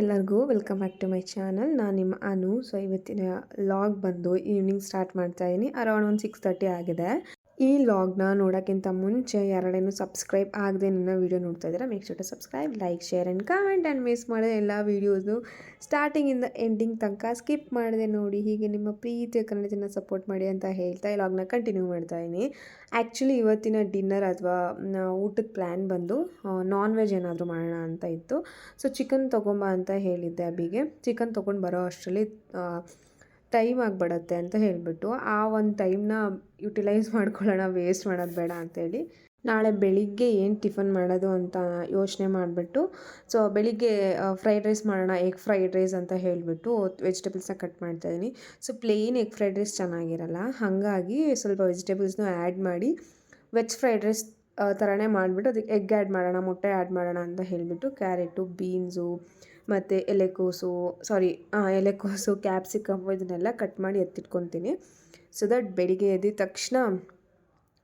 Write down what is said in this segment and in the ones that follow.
ಎಲ್ಲರಿಗೂ welcome back to my channel. ನಾನು ನಿಮ್ಮ ಅನು. ಸೊ ಇವತ್ತಿನ ಲಾಗ್ ಬಂದು ಈವ್ನಿಂಗ್ ಸ್ಟಾರ್ಟ್ ಮಾಡ್ತಾ ಇದ್ದೀನಿ ಅರೌಂಡ್ ಒಂದು ಸಿಕ್ಸ್ ತರ್ಟಿ ಆಗಿದೆ. ಈ ಲಾಗ್ನ ನೋಡೋಕ್ಕಿಂತ ಮುಂಚೆ ಯಾರಡೇನು ಸಬ್ಸ್ಕ್ರೈಬ್ ಆಗದೆ ನನ್ನ ವೀಡಿಯೋ ನೋಡ್ತಾ ಇದ್ದಾರೆ make sure to subscribe like share and comment and miss ಮಾಡಿದೆ ಎಲ್ಲ ವೀಡಿಯೋಸ್ನು ಸ್ಟಾರ್ಟಿಂಗಿಂದ ಎಂಡಿಂಗ್ ತನಕ ಸ್ಕಿಪ್ ಮಾಡಿದೆ ನೋಡಿ, ಹೀಗೆ ನಿಮ್ಮ ಪ್ರೀತಿಯ ಕನ್ನಡದಿಂದ ಸಪೋರ್ಟ್ ಮಾಡಿ ಅಂತ ಹೇಳ್ತಾ ಈ ಲಾಗ್ನ ಕಂಟಿನ್ಯೂ ಮಾಡ್ತಾ ಇದ್ದೀನಿ. ಆ್ಯಕ್ಚುಲಿ ಇವತ್ತಿನ ಡಿನ್ನರ್ ಅಥವಾ ಊಟದ ಪ್ಲ್ಯಾನ್ ಬಂದು ನಾನ್ ವೆಜ್ ಏನಾದರೂ ಮಾಡೋಣ ಅಂತ ಇತ್ತು. ಸೊ ಚಿಕನ್ ತೊಗೊಂಬ ಅಂತ ಹೇಳಿದ್ದೆ ಅಬಿಗೆ ಚಿಕನ್ ತೊಗೊಂಡು ಬರೋ ಅಷ್ಟರಲ್ಲಿ ಟೈಮ್ ಆಗಿಬಿಡತ್ತೆ ಅಂತ ಹೇಳಿಬಿಟ್ಟು ಆ ಒಂದು ಟೈಮ್ನ ಯುಟಿಲೈಸ್ ಮಾಡ್ಕೊಳ್ಳೋಣ ವೇಸ್ಟ್ ಮಾಡೋದು ಬೇಡ ಅಂತೇಳಿ ನಾಳೆ ಬೆಳಿಗ್ಗೆ ಏನು ಟಿಫನ್ ಮಾಡೋದು ಅಂತ ಯೋಚನೆ ಮಾಡಿಬಿಟ್ಟು ಸೊ ಬೆಳಿಗ್ಗೆ ಫ್ರೈಡ್ ರೈಸ್ ಮಾಡೋಣ ಎಗ್ ಫ್ರೈಡ್ ರೈಸ್ ಅಂತ ಹೇಳಿಬಿಟ್ಟು ವೆಜಿಟೇಬಲ್ಸ್ನ ಕಟ್ ಮಾಡ್ತಾಯಿದ್ದೀನಿ so plain egg fried rice ಚೆನ್ನಾಗಿರಲ್ಲ, ಹಾಗಾಗಿ ಸ್ವಲ್ಪ ವೆಜಿಟೇಬಲ್ಸ್ನೂ ಆ್ಯಡ್ ಮಾಡಿ ವೆಜ್ ಫ್ರೈಡ್ ರೈಸ್ ಥರನೇ ಮಾಡಿಬಿಟ್ಟು ಅದಕ್ಕೆ ಎಗ್ ಆ್ಯಡ್ ಮಾಡೋಣ, ಮೊಟ್ಟೆ ಆ್ಯಡ್ ಮಾಡೋಣ ಅಂತ ಹೇಳಿಬಿಟ್ಟು ಕ್ಯಾರೆಟು, ಬೀನ್ಸು ಮತ್ತು ಎಲೆಕೋಸು, ಸಾರಿ ಎಲೆಕೋಸು, ಕ್ಯಾಪ್ಸಿಕಮ್ ಇದನ್ನೆಲ್ಲ ಕಟ್ ಮಾಡಿ ಎತ್ತಿಟ್ಕೊತೀನಿ. ಸೊ ದಟ್ ಬೆಳಿಗ್ಗೆ ಎದ್ದಿದ ತಕ್ಷಣ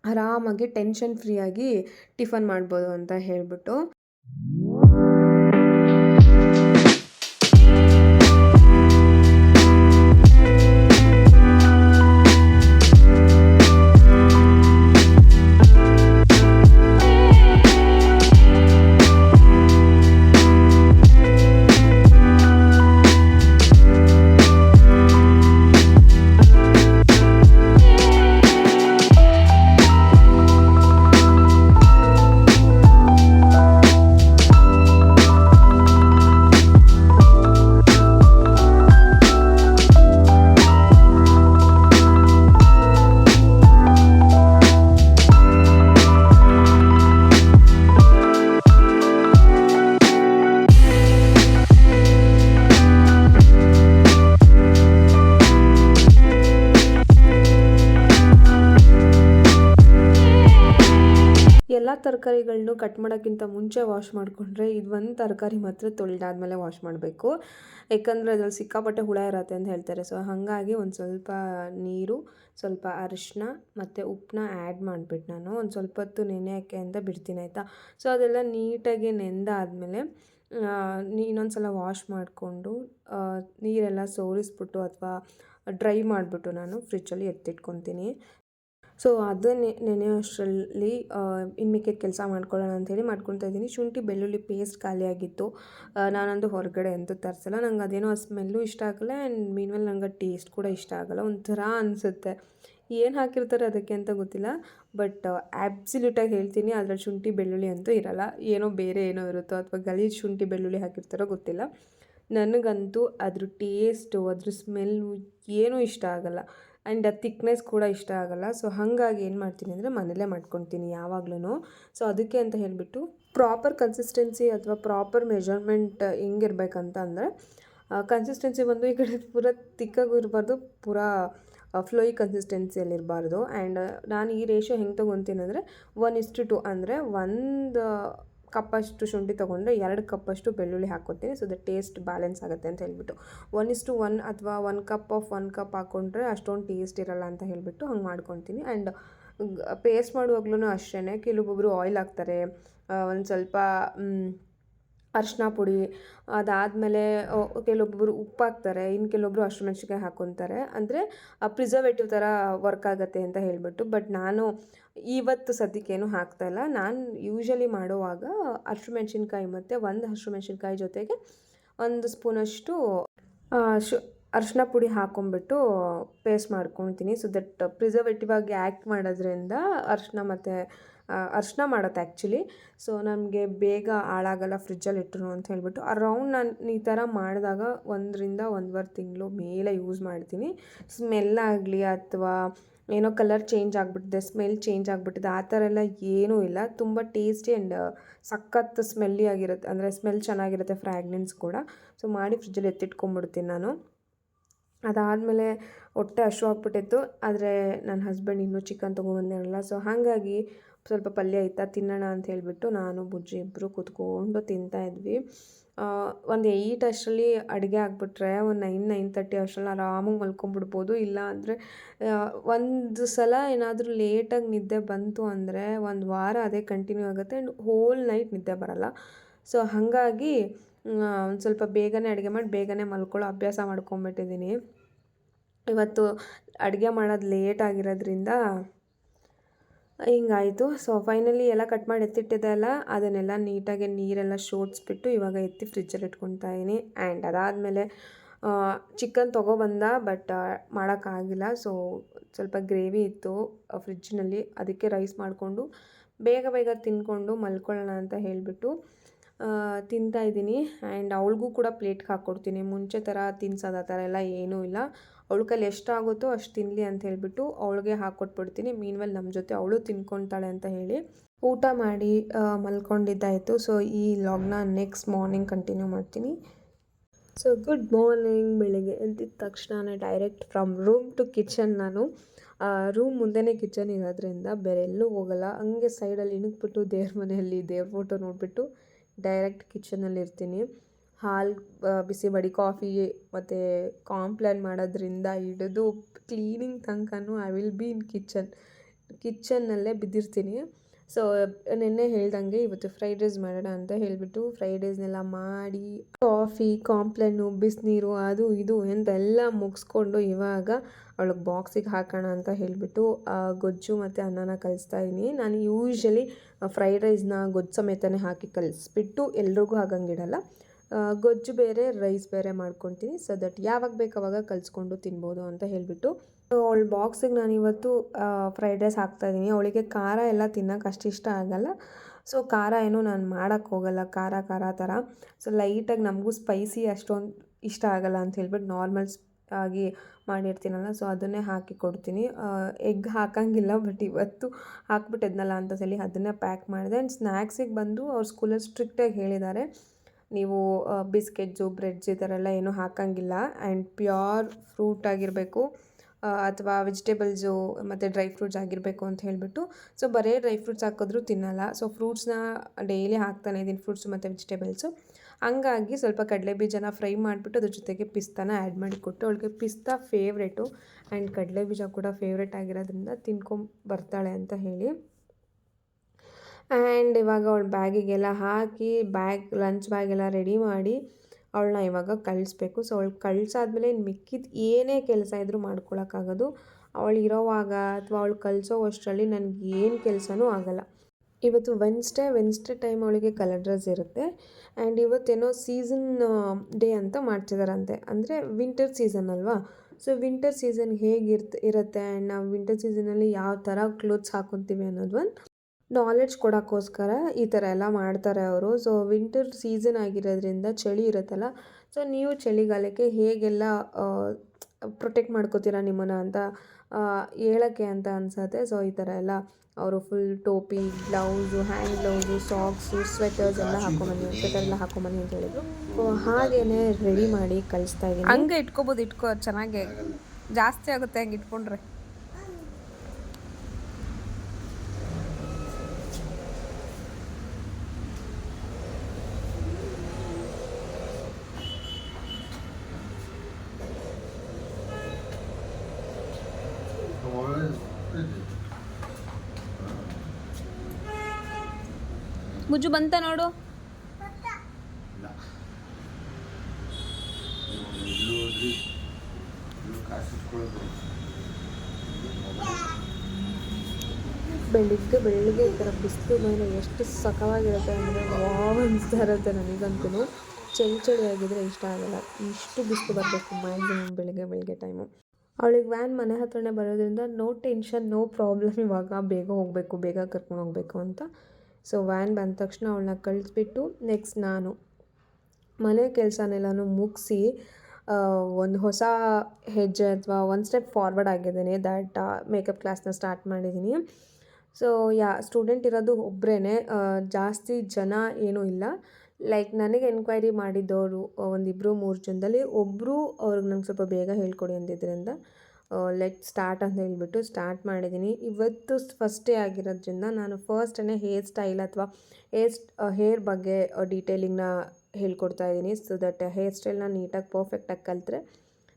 ಆರಾಮಾಗಿ ಟೆನ್ಷನ್ ಫ್ರೀಯಾಗಿ ಟಿಫನ್ ಮಾಡ್ಬೋದು ಅಂತ ಹೇಳಿಬಿಟ್ಟು. ತರಕಾರಿಗಳನ್ನೂ ಕಟ್ ಮಾಡೋಕ್ಕಿಂತ ಮುಂಚೆ ವಾಶ್ ಮಾಡಿಕೊಂಡ್ರೆ ಇದು ಒಂದು ತರಕಾರಿ ಮಾತ್ರ ತೊಳೆದಾದ್ಮೇಲೆ ವಾಶ್ ಮಾಡಬೇಕು. ಯಾಕಂದರೆ ಅದ್ರಲ್ಲಿ ಸಿಕ್ಕಾಪಟ್ಟೆ ಹುಳ ಇರತ್ತೆ ಅಂತ ಹೇಳ್ತಾರೆ. ಸೊ ಹಾಗಾಗಿ ಒಂದು ಸ್ವಲ್ಪ ನೀರು, ಸ್ವಲ್ಪ ಅರಿಶಿನ ಮತ್ತು ಉಪ್ಪನ್ನ ಆ್ಯಡ್ ಮಾಡಿಬಿಟ್ಟು ನಾನು. ಒಂದು ಸ್ವಲ್ಪ ಹೊತ್ತು ನೆನೆಯೋಕ್ಕೆ ಅಂತ ಬಿಡ್ತೀನಿ, ಆಯಿತಾ? ಸೊ ಅದೆಲ್ಲ ನೀಟಾಗಿ ನೆಂದಾದಮೇಲೆ ಇನ್ನೊಂದು ಸಲ ವಾಶ್ ಮಾಡಿಕೊಂಡು ನೀರೆಲ್ಲ ಸೋರಿಸ್ಬಿಟ್ಟು ಅಥವಾ ಡ್ರೈ ಮಾಡಿಬಿಟ್ಟು ನಾನು ಫ್ರಿಜ್ಜಲ್ಲಿ ಎತ್ತಿಟ್ಕೊತೀನಿ. ಸೊ ಅದು ನೆನೆಯೋ ಅಷ್ಟರಲ್ಲಿ ಇನ್ನು ಕೆಲಸ ಮಾಡ್ಕೊಳ್ಳೋಣ ಅಂಥೇಳಿ ಮಾಡ್ಕೊತಾ ಇದ್ದೀನಿ. ಶುಂಠಿ, ಬೆಳ್ಳುಳ್ಳಿ ಪೇಸ್ಟ್ ಖಾಲಿಯಾಗಿತ್ತು ನಾನಂದು ಹೊರಗಡೆ ಅಂತೂ ತರಿಸಲ್ಲ. ನಂಗೆ ಅದೇನೋ ಆ ಸ್ಮೆಲ್ಲು ಇಷ್ಟ ಆಗಲ್ಲ ಆ್ಯಂಡ್ ಮೀನ್ಮೇಲೆ ನಂಗೆ ಟೇಸ್ಟ್ ಕೂಡ ಇಷ್ಟ ಆಗಲ್ಲ. ಒಂಥರ ಅನಿಸುತ್ತೆ. ಏನು ಹಾಕಿರ್ತಾರೆ ಅದಕ್ಕೆ ಅಂತ ಗೊತ್ತಿಲ್ಲ. ಬಟ್ ಆ್ಯಬ್ಸಲ್ಯೂಟಾಗಿ ಹೇಳ್ತೀನಿ ಅದರ ಶುಂಠಿ, ಬೆಳ್ಳುಳ್ಳಿ ಅಂತೂ ಇರಲ್ಲ. ಏನೋ ಬೇರೆ ಏನೋ ಇರುತ್ತೋ ಅಥವಾ ಗಲೀಜು ಶುಂಠಿ, ಬೆಳ್ಳುಳ್ಳಿ ಹಾಕಿರ್ತಾರೋ ಗೊತ್ತಿಲ್ಲ. ನನಗಂತೂ ಅದ್ರ ಟೇಸ್ಟು ಅದ್ರ ಸ್ಮೆಲ್ಲು ಏನೂ ಇಷ್ಟ ಆಗಲ್ಲ. ಆ್ಯಂಡ್ ತಿಕ್ನೆಸ್ ಕೂಡ ಇಷ್ಟ ಆಗೋಲ್ಲ. ಸೊ, ಹಾಗಾಗಿ ಏನು ಮಾಡ್ತೀನಿ ಅಂದರೆ ಮನೇಲೇ ಮಾಡ್ಕೊತೀನಿ ಯಾವಾಗ್ಲೂ ಸೊ, ಅದಕ್ಕೆ ಅಂತ ಹೇಳಿಬಿಟ್ಟು ಪ್ರಾಪರ್ ಕನ್ಸಿಸ್ಟೆನ್ಸಿ ಅಥವಾ ಪ್ರಾಪರ್ ಮೆಜರ್ಮೆಂಟ್ ಹೆಂಗಿರ್ಬೇಕಂತ ಅಂದರೆ ಕನ್ಸಿಸ್ಟೆನ್ಸಿ ಬಂದು ಈ ಕಡೆ ಪೂರ ತಿಕ್ಕಾಗೂ ಇರಬಾರ್ದು, ಪೂರ ಫ್ಲೋಯಿ ಕನ್ಸಿಸ್ಟೆನ್ಸಿಯಲ್ಲಿ ಇರಬಾರ್ದು. ಆ್ಯಂಡ್ ನಾನು ಈ ರೇಷೋ ಹೆಂಗೆ ತೊಗೊತೀನಿ ಅಂದರೆ ಒನ್ ಇಸ್ಟು ಟು ಅಂದರೆ, ಒಂದು ಕಪ್ಪಷ್ಟು ಶುಂಠಿ ತೊಗೊಂಡ್ರೆ ಎರಡು ಕಪ್ಪಷ್ಟು ಬೆಳ್ಳುಳ್ಳಿ ಹಾಕ್ಕೊತೀನಿ. ಸೊ ದ ಟೇಸ್ಟ್ ಬ್ಯಾಲೆನ್ಸ್ ಆಗುತ್ತೆ ಅಂತ ಹೇಳ್ಬಿಟ್ಟು. ಒನ್ ಇಸ್ಟು ಒನ್ ಅಥವಾ one cup of one cup ಹಾಕ್ಕೊಂಡ್ರೆ ಅಷ್ಟೊಂದು ಟೇಸ್ಟ್ ಇರಲ್ಲ ಅಂತ ಹೇಳಿಬಿಟ್ಟು ಹಂಗೆ ಮಾಡ್ಕೊತೀನಿ. ಆ್ಯಂಡ್ ಪೇಸ್ಟ್ ಮಾಡುವಾಗ್ಲೂ ಅಷ್ಟೇ ಕೆಲವೊಬ್ಬರು ಆಯಿಲ್ ಹಾಕ್ತಾರೆ. ಒಂದು ಸ್ವಲ್ಪ ಅರಿಶಿನ ಪುಡಿ, ಅದಾದಮೇಲೆ ಕೆಲವೊಬ್ಬರು ಉಪ್ಪು ಹಾಕ್ತಾರೆ ಇನ್ನು ಕೆಲವೊಬ್ಬರು ಹಸಿಮೆಣ್ಸಿನ್ಕಾಯಿ ಹಾಕ್ಕೊತಾರೆ ಅಂದರೆ ಪ್ರಿಸರ್ವೇಟಿವ್ ಥರ ವರ್ಕ್ ಆಗುತ್ತೆ ಅಂತ ಹೇಳಿಬಿಟ್ಟು ಬಟ್ ನಾನು ಇವತ್ತು ಸದ್ಯಕ್ಕೇನು ಹಾಕ್ತಾಯಿಲ್ಲ ನಾನು ಯೂಶ್ವಲಿ ಮಾಡುವಾಗ ಹಸಿಮೆಣ್ಸಿನ್ಕಾಯಿ ಮತ್ತು ಒಂದು ಹಸಿಮೆಣ್ಸಿನ್ಕಾಯಿ ಜೊತೆಗೆ ಒಂದು ಸ್ಪೂನಷ್ಟು ಶು ಅರಿಶಿನ ಪುಡಿ ಹಾಕ್ಕೊಂಬಿಟ್ಟು ಪೇಸ್ಟ್ ಮಾಡ್ಕೊತೀನಿ ಸೊ ದಟ್ ಪ್ರಿಸರ್ವೇಟಿವ್ ಆಗಿ ಆ್ಯಕ್ಟ್ ಮಾಡೋದ್ರಿಂದ ಅರಿಶಿನ ಮತ್ತು ಅರಿಶಿನ ಮಾಡುತ್ತೆ ಆ್ಯಕ್ಚುಲಿ ಸೊ ನಮಗೆ ಬೇಗ ಹಾಳಾಗಲ್ಲ ಫ್ರಿಜ್ಜಲ್ಲಿ ಇಟ್ಟರು ಅಂತ ಹೇಳಿಬಿಟ್ಟು ಅರೌಂಡ್ ನಾನು ಈ ಥರ ಮಾಡಿದಾಗ ಒಂದರಿಂದ ಒಂದುವರೆ ತಿಂಗಳು ಮೇಲೆ ಯೂಸ್ ಮಾಡ್ತೀನಿ. ಸ್ಮೆಲ್ ಆಗಲಿ ಅಥವಾ ಏನೋ ಕಲರ್ ಚೇಂಜ್ ಆಗಿಬಿಟ್ಟಿದೆ ಸ್ಮೆಲ್ ಚೇಂಜ್ ಆಗಿಬಿಟ್ಟಿದೆ, ಆ ಥರ ಎಲ್ಲ ಏನೂ ಇಲ್ಲ. ತುಂಬ ಟೇಸ್ಟಿ ಆ್ಯಂಡ್ ಸಖತ್ ಸ್ಮೆಲ್ಲಿ ಆಗಿರುತ್ತೆ, ಅಂದರೆ ಸ್ಮೆಲ್ ಚೆನ್ನಾಗಿರುತ್ತೆ ಫ್ರ್ಯಾಗ್ನೆನ್ಸ್ ಕೂಡ. ಸೊ ಮಾಡಿ ಫ್ರಿಜ್ಜಲ್ಲಿ ಎತ್ತಿಟ್ಕೊಂಡ್ಬಿಡ್ತೀನಿ ನಾನು. ಅದಾದಮೇಲೆ ಹೊಟ್ಟೆ ಹಶು ಆಗ್ಬಿಟ್ಟಿತ್ತು, ಆದರೆ ನನ್ನ ಹಸ್ಬೆಂಡ್ ಇನ್ನೂ ಚಿಕನ್ ತೊಗೊಂಬಂದಿರಲ್ಲ ಸೊ ಹಾಗಾಗಿ ಸ್ವಲ್ಪ ಪಲ್ಯ ಇತ್ತ, ತಿನ್ನೋಣ ಅಂತ ಹೇಳಿಬಿಟ್ಟು ನಾನು, ಬುಜ್ಜಿ ಇಬ್ಬರು ಕೂತ್ಕೊಂಡು ತಿಂತಾಯಿದ್ವಿ ಒಂದು ಏಯ್ಟ್ ಅಷ್ಟರಲ್ಲಿ ಅಡುಗೆ ಆಗಿಬಿಟ್ರೆ, ಒಂದು ನೈನ್ ನೈನ್ ತರ್ಟಿ ಅಷ್ಟರಲ್ಲಿ ಆರಾಮಾಗಿ ಮಲ್ಕೊಂಬಿಡ್ಬೋದು. ಇಲ್ಲ ಅಂದರೆ ಒಂದು ಸಲ ಏನಾದರೂ ಲೇಟಾಗಿ ನಿದ್ದೆ ಬಂತು ಅಂದರೆ, ಒಂದು ವಾರ ಅದೇ ಕಂಟಿನ್ಯೂ ಆಗುತ್ತೆ ಆ್ಯಂಡ್ ಹೋಲ್ ನೈಟ್ ನಿದ್ದೆ ಬರಲ್ಲ. ಸೊ ಹಾಗಾಗಿ ಒಂದು ಸ್ವಲ್ಪ ಬೇಗನೆ ಅಡುಗೆ ಮಾಡಿ, ಬೇಗನೆ ಮಲ್ಕೊಳ್ಳೋ ಅಭ್ಯಾಸ ಮಾಡ್ಕೊಂಬಿಟ್ಟಿದ್ದೀನಿ. ಇವತ್ತು ಅಡುಗೆ ಮಾಡೋದು ಲೇಟ್ ಆಗಿರೋದ್ರಿಂದ ಹಿಂಗಾಯಿತು. ಸೊ ಫೈನಲಿ ಎಲ್ಲ ಕಟ್ ಮಾಡಿ ಎತ್ತಿಟ್ಟಿದೆ ಅಲ್ಲ, ಅದನ್ನೆಲ್ಲ ನೀಟಾಗಿ ನೀರೆಲ್ಲ ಶೋಡಿಸ್ಬಿಟ್ಟು ಇವಾಗ ಎತ್ತಿ ಫ್ರಿಜ್ಜಲ್ಲಿ ಇಟ್ಕೊತಾ ಇದ್ದೀನಿ. ಆ್ಯಂಡ್ ಅದಾದಮೇಲೆ ಚಿಕನ್ ತೊಗೊಬಂದ ಬಟ್ ಮಾಡೋಕ್ಕಾಗಿಲ್ಲ ಸೊ ಸ್ವಲ್ಪ ಗ್ರೇವಿ ಇತ್ತು ಫ್ರಿಜ್ನಲ್ಲಿ ಅದಕ್ಕೆ ರೈಸ್ ಮಾಡಿಕೊಂಡು, ಬೇಗ ಬೇಗ ತಿಂದ್ಕೊಂಡು ಮಲ್ಕೊಳ್ಳೋಣ ಅಂತ ಹೇಳಿಬಿಟ್ಟು ತಿಂತಾ ಇದ್ದೀನಿ. ಆ್ಯಂಡ್ ಅವಳಿಗೂ ಕೂಡ ಪ್ಲೇಟ್ಗೆ ಹಾಕ್ಕೊಡ್ತೀನಿ. ಮುಂಚೆ ಥರ ತಿನ್ಸೋದು ಆ ಥರ ಎಲ್ಲ ಏನೂ ಇಲ್ಲ. ಅವಳ ಕೈಲಿ ಎಷ್ಟಾಗುತ್ತೋ ಅಷ್ಟು ತಿನ್ನಲಿ ಅಂತ ಹೇಳಿಬಿಟ್ಟು ಅವಳಿಗೆ ಹಾಕ್ಕೊಟ್ಬಿಡ್ತೀನಿ. ಮೀನ್ವೆಲ್ ನಮ್ಮ ಜೊತೆ ಅವಳು ತಿನ್ಕೊತಾಳೆ ಅಂತ ಹೇಳಿ ಊಟ ಮಾಡಿ ಮಲ್ಕೊಂಡಿದ್ದಾಯಿತು. ಸೊ ಈ ಲಾಗ್ನ ನೆಕ್ಸ್ಟ್ ಮಾರ್ನಿಂಗ್ ಕಂಟಿನ್ಯೂ ಮಾಡ್ತೀನಿ. ಸೊ ಗುಡ್ ಮಾರ್ನಿಂಗ್ ಬೆಳಿಗ್ಗೆ. ಎದ್ದಿದ ತಕ್ಷಣ direct from room to kitchen ನಾನು. ರೂಮ್ ಮುಂದೆನೇ ಕಿಚನ್ ಇರೋದ್ರಿಂದ ಬೇರೆ ಎಲ್ಲೂ ಹೋಗಲ್ಲ. ಹಂಗೆ ಸೈಡಲ್ಲಿ ಇಣುಕ್ಬಿಟ್ಟು ದೇವ್ರ ಮನೆಯಲ್ಲಿ ದೇವ್ರ ಫೋಟೋ ನೋಡಿಬಿಟ್ಟು ಡೈರೆಕ್ಟ್ ಕಿಚನಲ್ಲಿರ್ತೀನಿ ಇರ್ತೀನಿ. ಬಿಸಿ ಬಡಿ ಕಾಫಿ ಮತ್ತು ಕಾಂಪ್ಲೇನ್ ಮಾಡೋದ್ರಿಂದ ಹಿಡಿದು ಕ್ಲೀನಿಂಗ್ ತನಕನೂ I will be in kitchen ಕಿಚನ್ನಲ್ಲೇ ಬಿದ್ದಿರ್ತೀನಿ. ಸೊ ನಿನ್ನೆ ಹೇಳ್ದಂಗೆ ಇವತ್ತು ಫ್ರೈಡ್ ರೈಸ್ ಮಾಡೋಣ ಅಂತ ಹೇಳಿಬಿಟ್ಟು ಫ್ರೈಡ್ ರೈಸ್ನೆಲ್ಲ ಮಾಡಿ ಕಾಫಿ ಕಾಂಪ್ಲೆನ್ನು ಬಿಸಿನೀರು, ಅದು ಇದು ಎಂತೆಲ್ಲ ಮುಗಿಸ್ಕೊಂಡು ಇವಾಗ ಅವಳಿಗೆ ಬಾಕ್ಸಿಗೆ ಹಾಕೋಣ ಅಂತ ಹೇಳಿಬಿಟ್ಟು ಗೊಜ್ಜು ಮತ್ತು ಅನ್ನನ ಕಲಿಸ್ತಾ ಇದ್ದೀನಿ. ನಾನು ಯೂಶ್ವಲಿ ಫ್ರೈಡ್ ರೈಸ್ನ ಗೊಜ್ಜು ಸಮೇತನೇ ಹಾಕಿ ಕಲಿಸ್ಬಿಟ್ಟು ಎಲ್ರಿಗೂ ಹಾಗಂಗಿಡಲ್ಲ ಗೊಜ್ಜು ಬೇರೆ, ರೈಸ್ ಬೇರೆ ಮಾಡ್ಕೊತೀನಿ. ಸೊ ದಟ್ ಯಾವಾಗ ಬೇಕು ಅವಾಗ ಕಲಿಸ್ಕೊಂಡು ತಿನ್ಬೋದು ಅಂತ ಹೇಳಿಬಿಟ್ಟು. ಅವಳ ಬಾಕ್ಸಿಗೆ ನಾನು ಇವತ್ತು ಫ್ರೈಡ್ ರೈಸ್ ಹಾಕ್ತಾಯಿದ್ದೀನಿ ಅವಳಿಗೆ ಖಾರ ಎಲ್ಲ ತಿನ್ನೋಕೆ ಅಷ್ಟು ಇಷ್ಟ ಆಗಲ್ಲ. ಸೊ ಖಾರ ಏನು ನಾನು ಮಾಡೋಕ್ಕೆ ಹೋಗಲ್ಲ. ಖಾರ ಖಾರ ಥರ ಸೊ ಲೈಟಾಗಿ ನಮಗೂ ಸ್ಪೈಸಿ ಅಷ್ಟೊಂದು ಇಷ್ಟ ಆಗಲ್ಲ ಅಂತ ಹೇಳ್ಬಿಟ್ಟು ನಾರ್ಮಲ್ ಆಗಿ ಮಾಡಿರ್ತೀನಲ್ಲ. ಸೊ ಅದನ್ನೇ ಹಾಕಿ ಕೊಡ್ತೀನಿ. ಎಗ್ ಹಾಕಂಗಿಲ್ಲ ಬಟ್ ಇವತ್ತು ಹಾಕ್ಬಿಟ್ಟಿದ್ನಲ್ಲ ಅಂತ ಹೇಳಿ ಅದನ್ನೇ ಪ್ಯಾಕ್ ಮಾಡಿದೆ. ಆ್ಯಂಡ್ ಸ್ನ್ಯಾಕ್ಸಿಗೆ ಬಂದು ಅವ್ರ ಸ್ಕೂಲಲ್ಲಿ ಸ್ಟ್ರಿಕ್ಟಾಗಿ ಹೇಳಿದ್ದಾರೆ. ನೀವು ಬಿಸ್ಕೆಟ್ಸು, ಬ್ರೆಡ್ಸ್ ಈ ಥರ ಎಲ್ಲ ಏನೂ ಹಾಕಂಗಿಲ್ಲ. ಆ್ಯಂಡ್ ಪ್ಯೂರ್ ಫ್ರೂಟ್ ಆಗಿರಬೇಕು ಅಥವಾ ವೆಜಿಟೇಬಲ್ಸು ಮತ್ತು ಡ್ರೈ ಫ್ರೂಟ್ಸ್ ಆಗಿರಬೇಕು ಅಂತ ಹೇಳಿಬಿಟ್ಟು. ಸೊ, ಬರೀ ಡ್ರೈ ಫ್ರೂಟ್ಸ್ ಹಾಕಿದ್ರೂ ತಿನ್ನಲ್ಲ. ಸೊ, ಫ್ರೂಟ್ಸ್ನ ಡೈಲಿ ಹಾಕ್ತಾನೆ ಇದ್ದೀನಿ, ಫ್ರೂಟ್ಸು ಮತ್ತು ವೆಜಿಟೇಬಲ್ಸು. ಹಂಗಾಗಿ ಸ್ವಲ್ಪ ಕಡಲೆ ಬೀಜನ ಫ್ರೈ ಮಾಡಿಬಿಟ್ಟು ಅದ್ರ ಜೊತೆಗೆ ಪಿಸ್ತಾನ ಆ್ಯಡ್ ಮಾಡಿ ಕೊಟ್ಟು ಅವಳಿಗೆ ಪಿಸ್ತಾ ಫೇವ್ರೇಟು. ಆ್ಯಂಡ್ ಕಡಲೆ ಬೀಜ ಕೂಡ ಫೇವ್ರೇಟ್ ಆಗಿರೋದ್ರಿಂದ ತಿನ್ಕೊಂಬರ್ತಾಳೆ ಅಂತ ಹೇಳಿ. ಆ್ಯಂಡ್ ಇವಾಗ ಅವಳ ಬ್ಯಾಗಿಗೆಲ್ಲ ಹಾಕಿ, ಬ್ಯಾಗ್ ಲಂಚ್ ಬ್ಯಾಗೆಲ್ಲ ರೆಡಿ ಮಾಡಿ ಅವಳನ್ನ ಇವಾಗ ಕಳಿಸ್ಬೇಕು. ಸೊ ಅವಳು ಕಳ್ಸಾದ್ಮೇಲೆ ಮಿಕ್ಕಿದ ಏನೇ ಕೆಲಸ ಇದ್ದರೂ ಮಾಡ್ಕೊಳಕ್ಕಾಗೋದು. ಅವಳು ಇರೋವಾಗ ಅಥವಾ ಅವಳು ಕಲಿಸೋ ಅಷ್ಟರಲ್ಲಿ ನನಗೆ ಏನು ಕೆಲಸನೂ ಆಗೋಲ್ಲ. ಇವತ್ತು ವೆನ್ಸ್ಡೇ ವೆನ್ಸ್ಡೇ ಟೈಮ್ ಅವಳಿಗೆ ಕಲರ್ ಡ್ರೆಸ್ ಇರುತ್ತೆ ಆ್ಯಂಡ್ ಇವತ್ತೇನೋ ಸೀಸನ್ ಡೇ ಅಂತ ಮಾಡ್ತಿದ್ದಾರಂತೆ ಅಂದರೆ ವಿಂಟರ್ ಸೀಸನ್ ಅಲ್ವಾ? ಸೊ ವಿಂಟರ್ ಸೀಸನ್ ಹೇಗಿರ್ತ, ಇರುತ್ತೆ? ಆ್ಯಂಡ್ ನಾವು ವಿಂಟರ್ ಸೀಸನಲ್ಲಿ ಯಾವ ಥರ ಕ್ಲೋತ್ಸ್ ಹಾಕೊತೀವಿ ಅನ್ನೋದು ಒಂದು ನಾಲೆಡ್ಜ್ ಕೊಡೋಕ್ಕೋಸ್ಕರ ಈ ಥರ ಎಲ್ಲ ಮಾಡ್ತಾರೆ ಅವರು. ಸೊ ವಿಂಟರ್ ಸೀಸನ್ ಆಗಿರೋದ್ರಿಂದ ಚಳಿ ಇರುತ್ತಲ್ಲ ಸೊ ನೀವು ಚಳಿಗಾಲಕ್ಕೆ ಹೇಗೆಲ್ಲ ಪ್ರೊಟೆಕ್ಟ್ ಮಾಡ್ಕೋತೀರಾ ನಿಮ್ಮನ್ನು ಅಂತ ಹೇಳೋಕ್ಕೆ ಅಂತ ಅನ್ಸುತ್ತೆ. ಸೊ ಈ ಥರ ಎಲ್ಲ ಅವರು ಫುಲ್ ಟೋಪಿ gloves hand gloves socks sweaters ಎಲ್ಲ ಹಾಕೊಂಬನ್ನಿ ಸ್ವೆಟರ್ ಎಲ್ಲ ಹಾಕೊಂಬನ್ನಿ ಅಂತ ಹೇಳಿದ್ರು. ಹಾಗೇನೆ ರೆಡಿ ಮಾಡಿ ಕಳಿಸ್ತಾ ಇದ್ದೀನಿ. ಹಂಗೆ ಇಟ್ಕೋಬೋದು, ಇಟ್ಕೋ, ಚೆನ್ನಾಗೆ. ಜಾಸ್ತಿ ಆಗುತ್ತೆ, ಹಂಗೆ ಇಟ್ಕೊಂಡ್ರೆ. ಮುಜು ಬಂತ ನೋಡು. ಬೆಳಿಗ್ಗೆ ಬೆಳಿಗ್ಗೆ ಈ ಥರ ಬಿಸಿಲು ಮೇಲೆ ಎಷ್ಟು ಸಖವಾಗಿರುತ್ತೆ ಅಂದರೆ ವಾವ್ ಅನಿಸ್ತಾ ಇರುತ್ತೆ ನನಗಂತೂ. ಚಳಿ ಚಳಿ ಆಗಿದ್ರೆ ಇಷ್ಟ ಆಗಲ್ಲ. ಇಷ್ಟು ಬಿಸಿಲು ಬರಬೇಕು ಮ್ಯಾಕ್ಸಿಮಮ್ ಬೆಳಿಗ್ಗೆ ಬೆಳಿಗ್ಗೆ ಟೈಮು ಅವಳಿಗೆ ವ್ಯಾನ್ ಮನೆ ಹತ್ರನೇ ಬರೋದ್ರಿಂದ ನೋ ಟೆನ್ಷನ್ ನೋ ಪ್ರಾಬ್ಲಮ್ ಇವಾಗ ಬೇಗ ಹೋಗಬೇಕು, ಬೇಗ ಕರ್ಕೊಂಡು ಹೋಗಬೇಕು ಅಂತ ಸೊ ವ್ಯಾನ್ ಬಂದ ತಕ್ಷಣ ಅವಳನ್ನ ಕಳಿಸ್ಬಿಟ್ಟು ನೆಕ್ಸ್ಟ್ ನಾನು ಮನೆ ಕೆಲಸನೆಲ್ಲನೂ ಮುಗಿಸಿ ಒಂದು ಹೊಸ ಹೆಜ್ಜೆ ಅಥವಾ ಒಂದು ಸ್ಟೆಪ್ ಫಾರ್ವರ್ಡ್ ಆಗಿದ್ದೀನಿ. ದ್ಯಾಟ್ ಮೇಕಪ್ ಕ್ಲಾಸ್ನ ಸ್ಟಾರ್ಟ್ ಮಾಡಿದ್ದೀನಿ. ಸೊ ಯಾ ಸ್ಟೂಡೆಂಟ್ ಇರೋದು ಒಬ್ಬರೇ ಜಾಸ್ತಿ ಜನ ಏನೂ ಇಲ್ಲ. ಲೈಕ್ ನನಗೆ ಎನ್ಕ್ವೈರಿ ಮಾಡಿದ್ದವರು ಒಂದಿಬ್ಬರು ಮೂರು ಜನದಲ್ಲಿ ಒಬ್ಬರು ಅವ್ರಿಗೆ ನಂಗೆ ಸ್ವಲ್ಪ ಬೇಗ ಹೇಳ್ಕೊಡಿ ಅಂದಿದ್ದರಿಂದ ಲೆಟ್ ಸ್ಟಾರ್ಟ್ ಅಂತ ಹೇಳಿಬಿಟ್ಟು ಸ್ಟಾರ್ಟ್ ಮಾಡಿದ್ದೀನಿ. ಇವತ್ತು ಫಸ್ಟ್ ಆಗಿರೋದ್ರಿಂದ ನಾನು ಫಸ್ಟೇ ಹೇರ್ ಸ್ಟೈಲ್ ಅಥವಾ ಹೇರ್ ಹೇರ್ ಬಗ್ಗೆ ಡೀಟೇಲಿಂಗ್ನ ಹೇಳ್ಕೊಡ್ತಾ ಇದ್ದೀನಿ. ಸೊ ದಟ್ ಹೇರ್ ಸ್ಟೈಲ್ನ ನೀಟಾಗಿ ಪರ್ಫೆಕ್ಟಾಗಿ ಕಲಿತ್ರೆ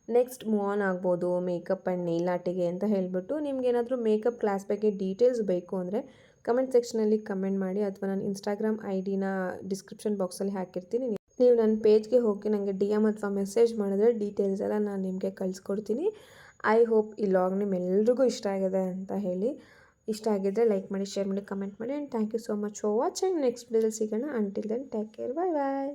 ನೆಕ್ಸ್ಟ್ ಮೂವ್ ಆನ್ ಆಗ್ಬೋದು. ಮೇಕಪ್ ಆ್ಯಂಡ್ ನೇಲ್ ಆರ್ಟಿಗೆ ಅಂತ ಹೇಳಿಬಿಟ್ಟು ನಿಮ್ಗೇನಾದರೂ ಮೇಕಪ್ ಕ್ಲಾಸ್ ಬಗ್ಗೆ ಡೀಟೇಲ್ಸ್ ಬೇಕು ಅಂದರೆ ಕಮೆಂಟ್ ಸೆಕ್ಷನಲ್ಲಿ ಕಮೆಂಟ್ ಮಾಡಿ ಅಥವಾ ನಾನು ಇನ್ಸ್ಟಾಗ್ರಾಮ್ ಐ ಡಿನ ಡಿಸ್ಕ್ರಿಪ್ಷನ್ ಬಾಕ್ಸಲ್ಲಿ ಹಾಕಿರ್ತೀನಿ. ನೀವು ನನ್ನ ಪೇಜ್ಗೆ ಹೋಗಿ ನನಗೆ ಡಿ ಎಂ ಅಥವಾ ಮೆಸೇಜ್ ಮಾಡಿದ್ರೆ ಡೀಟೇಲ್ಸ್ ಎಲ್ಲ ನಾನು ನಿಮಗೆ ಕಳಿಸ್ಕೊಡ್ತೀನಿ. ಐ ಹೋಪ್ ಈ ಲಾಗ್ ನಿಮ್ಮೆಲ್ರಿಗೂ ಇಷ್ಟ ಆಗಿದೆ ಅಂತ ಹೇಳಿ. ಇಷ್ಟ ಆಗಿದ್ದರೆ ಲೈಕ್ ಮಾಡಿ ಶೇರ್ ಮಾಡಿ ಕಮೆಂಟ್ ಮಾಡಿ and thank you so much for watching next bill ಸಿಗೋಣ. Until then take care bye bye